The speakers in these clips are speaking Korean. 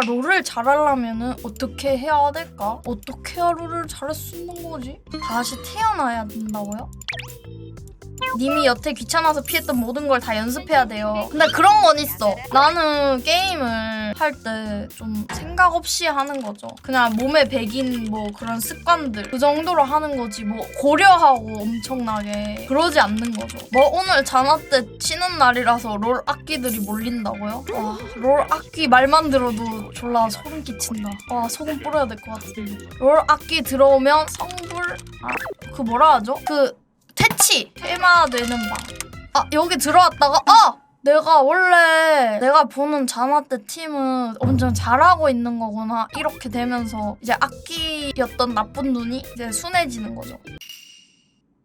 내가 롤을 잘하려면은 어떻게 해야 될까? 어떻게 해야 롤을 잘할 수 있는 거지? 다시 태어나야 된다고요? 님이 여태 귀찮아서 피했던 모든 걸 다 연습해야 돼요. 근데 그런 건 있어. 나는 게임을 할 때 좀 생각 없이 하는 거죠. 그냥 몸에 배긴 뭐 그런 습관들 그 정도로 하는 거지 뭐 고려하고 엄청나게 그러지 않는 거죠. 뭐 오늘 자나 때 쉬는 날이라서 롤 악기들이 몰린다고요? 와, 롤 악기 말만 들어도 졸라 소름 끼친다. 와 소금 뿌려야 될 것 같은데. 롤 악기 들어오면 성불 아 그 뭐라 하죠? 그 퇴치 퇴마되는 방. 아 여기 들어왔다가 아 내가 원래 내가 보는 자나 때 팀은 엄청 잘하고 있는 거구나. 이렇게 되면서 이제 악기였던 나쁜 눈이 이제 순해지는 거죠.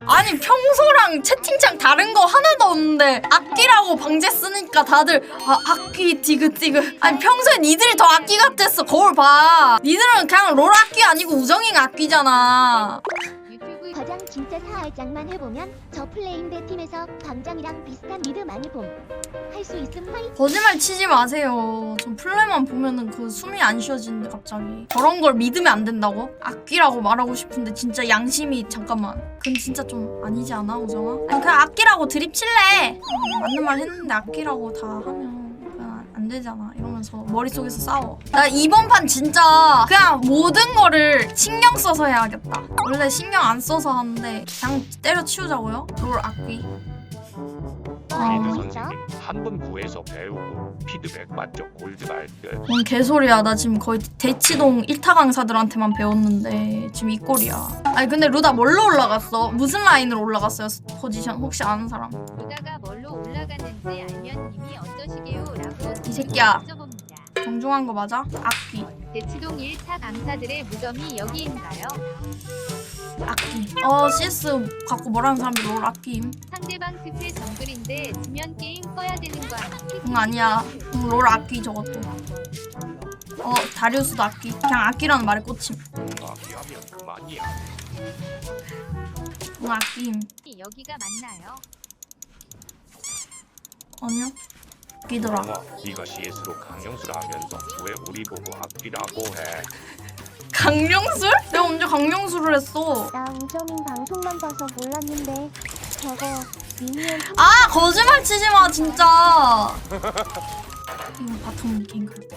아니 평소랑 채팅창 다른 거 하나도 없는데 악기라고 방제 쓰니까 다들 아 악기 디귿디귿. 아니 평소에 니들이 더 악기 같았어. 거울 봐. 니들은 그냥 롤 악기 아니고 우정잉 악기잖아 사활장만 해보면 저 플레임대 팀에서 방장이랑 비슷한 미드 많이 봄. 할 수 있음 화이팅. 거짓말 치지 마세요. 전 플레이만 보면은 그 숨이 안 쉬어지는데 갑자기 저런 걸 믿으면 안 된다고? 악기라고 말하고 싶은데 진짜 양심이 잠깐만. 그건 진짜 좀 아니지 않아 우정아? 아니 그냥 악기라고 드립 칠래. 어, 맞는 말 했는데 악기라고 다 하면 안 되잖아. 이러면서 머릿속에서 싸워. 나 이번 판 진짜 그냥 모든 거를 신경 써서 해야겠다. 원래 신경 안 써서 하는데 그냥 때려치우자고요. 롤 악기. 아, 리드 뭐 선생님 한번 구해서 배우고 피드백 맞죠 골드 발끝 뭔 개소리야 나 지금 거의 대치동 1타 강사들한테만 배웠는데 지금 이 꼴이야 아니 근데 루다 뭘로 올라갔어? 무슨 라인으로 올라갔어요 포지션 혹시 아는 사람? 보다가 뭘로 올라가는지 알면 님이 어떠시게요? 새끼야. 정중한 거 맞아? 악기 대치동 1차 강사들의 무덤이 여기인가요? 악기 어 CS 갖고 뭐라는 사람들 롤 악기임 상대방 특혜 정글인데 지면 게임 꺼야 되는 거 아니야? 응 아니야 응, 롤 악기 저것도 어 다리우스도 악기 그냥 악기라는 말에 꽂힘 아기하면 그만이야 응 악기임 여기가 맞나요? 아니야 악기더라 어, 네가 CS로 강령수라면서 왜 우리 보고 악기라고 해 강령술? 내가 언제 강령술을 했어 나 우정인 방송만 봐서 몰랐는데 저거 미니언 아 거짓말 치지 마 진짜. 이거 바텀 갱글.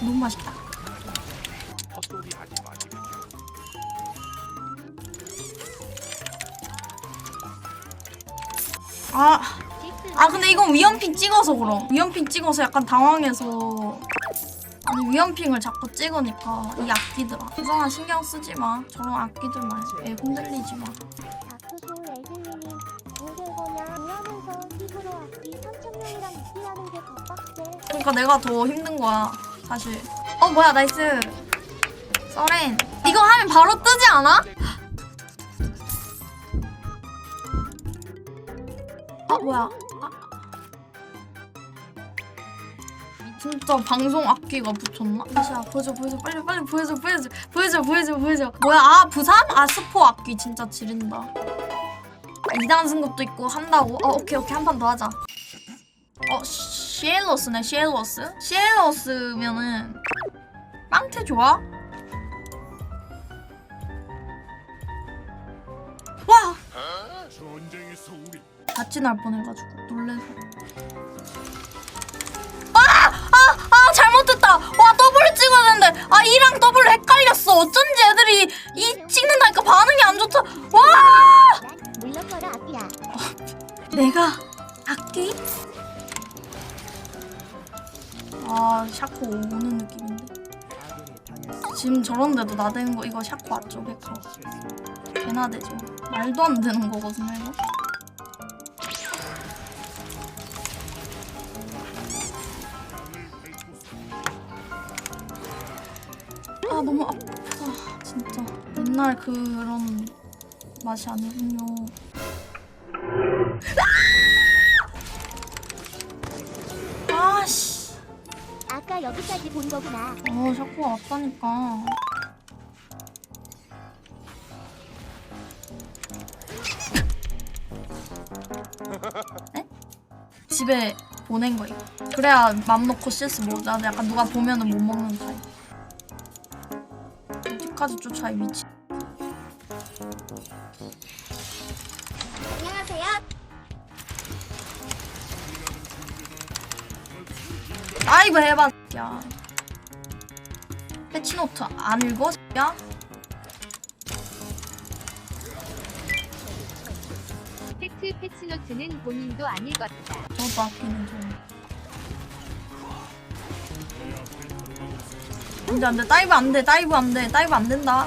너무 맛있다. 헛소리 하지 마시고 아, 아 근데 이건 위험핑 찍어서 그럼. 위험핑 찍어서 약간 당황해서. 아니 위험핑을 자꾸 찍으니까 이 악기들아. 우성아 신경 쓰지 마. 저런 악기들만 애 흔들리지 마. 다크소울 에슬님이 뭐될 거냐 이러면서 힙으로 악기 3천명이랑 입기하는 게더 빡세. 그러니까 내가 더 힘든 거야 사실. 어 뭐야 나이스. 서렌. 이거 하면 바로 뜨지 않아? 아 뭐야? 진짜 방송 악기가 붙였나? 다시야 보여줘 보여줘 빨리 빨리 보여줘 보여줘 보여줘 보여줘 보여줘 뭐야 아 부산? 아 스포 악기 진짜 지린다 아, 2단 승급도 있고 한다고? 어 오케이 오케이 한 판 더 하자 어 시엘로스네 시엘로스? 시엘로스면은 빵태 좋아? 와 전쟁의 소울이 같이 날 뻔해가지고 놀래서 아! 아! 아! 잘못했다! 와 더블 찍었는데 아 이랑 더블 헷갈렸어 어쩐지 애들이 이 찍는다니까 반응이 안 좋다 와! 난 물러서라 악기야. 내가 악기? 아 샤코 오는 느낌인데 지금 저런데도 나대는 거 이거 샤코 맞죠? 100% 개나대죠 말도 안 되는 거거든요 이거 너무 아프다 진짜 옛날 그런 맛이 아니군요 아씨 아까 여기까지 본 거구나. 어 샤코가 왔다니까 에? 집에 보낸 거야. 그래야 맘 놓고 CS 먹자. 약간 누가 보면은 못 먹는 타입. 어디까지 쫓아 이 미친. 안녕하세요. 아이고 해봐 야 패치노트 안 읽어 야 팩트 패치노트는 본인도 안 읽었다. 저도 아끼는 좀 안돼 안돼 다이브 안돼 다이브 안돼 다이브 안 된다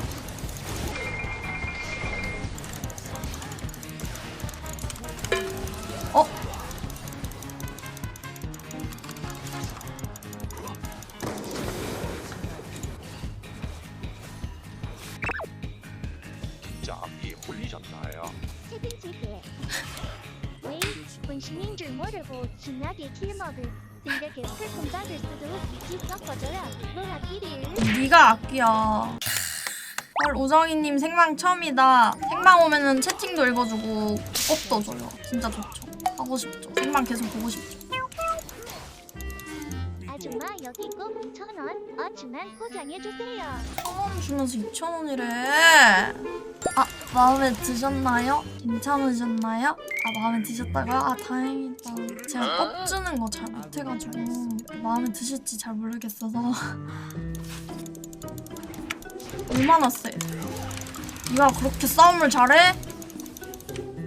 어 진짜 앞이 홀리셨나요? 채팅 칠게. 왜 본신인 줄 모르고 신나게 킬 먹을 수도. 네가 악기야. 헐 우정이님 생방 처음이다. 생방 오면은 채팅도 읽어주고 꼽도 줘요. 진짜 좋죠. 하고 싶죠. 생방 계속 보고 싶죠. 아줌마 여기 꼭 2,000원 어중한 포장해주세요. 천 원 주면서 2천 원이래. 아 마음에 드셨나요? 괜찮으셨나요? 아 마음에 드셨다고요? 아 다행이다. 제가 꼽주는 거 잘 못해가지고 마음에 드실지 잘 모르겠어서. 얼마나 세? 네가 그렇게 싸움을 잘해?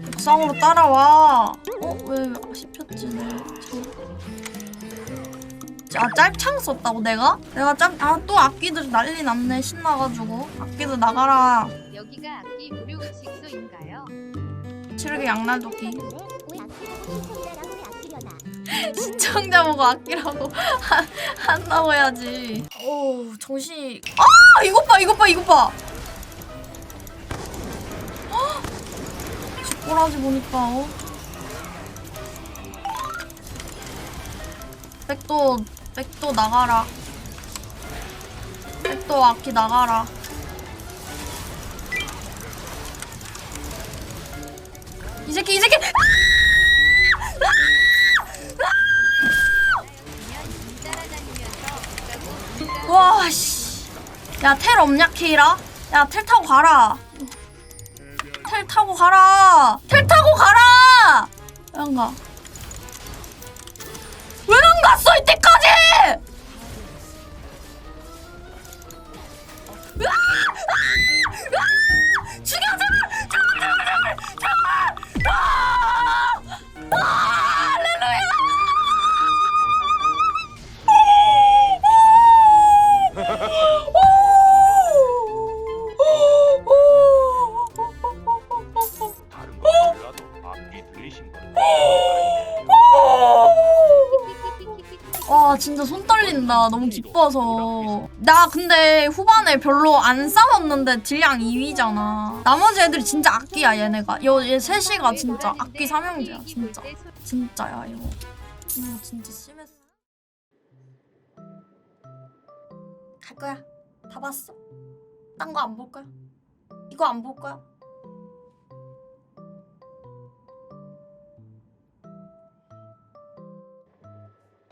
옥상으로 따라와. 어? 왜 씹혔지? 내아 짤창 썼다고 내가? 내가 짤 아또 악기들 난리 났네 신나가지고 악기들 나가라 여기가 악기 식소인가요? 치르기 양날도끼? 시청자 보고 아끼라고 한- 해야지 오 정신이 아 이것 봐 이것 봐 이것 봐 헉! 쥐꼬라지 보니까 어? 백도 백도 나가라 백도 악기 나가라 이 새끼 이 새끼 그냥 따라다니면서 없다고 와, 씨. 야, 텔 없냐, 케이라? 야, 텔 타고 가라. 텔 타고 가라. 텔 타고 가라! 왜안 가? 왜 안 갔어, 이때까 진짜 손 떨린다. 너무 기뻐서. 나 근데 후반에 별로 안 싸웠는데 딜량 2위잖아. 나머지 애들이 진짜 악기야 얘네가. 여, 얘 셋이가 진짜 악기 삼형제야 진짜. 진짜야 이거. 이거 진짜 심했어. 갈 거야. 다 봤어? 딴 거 안 볼 거야? 이거 안 볼 거야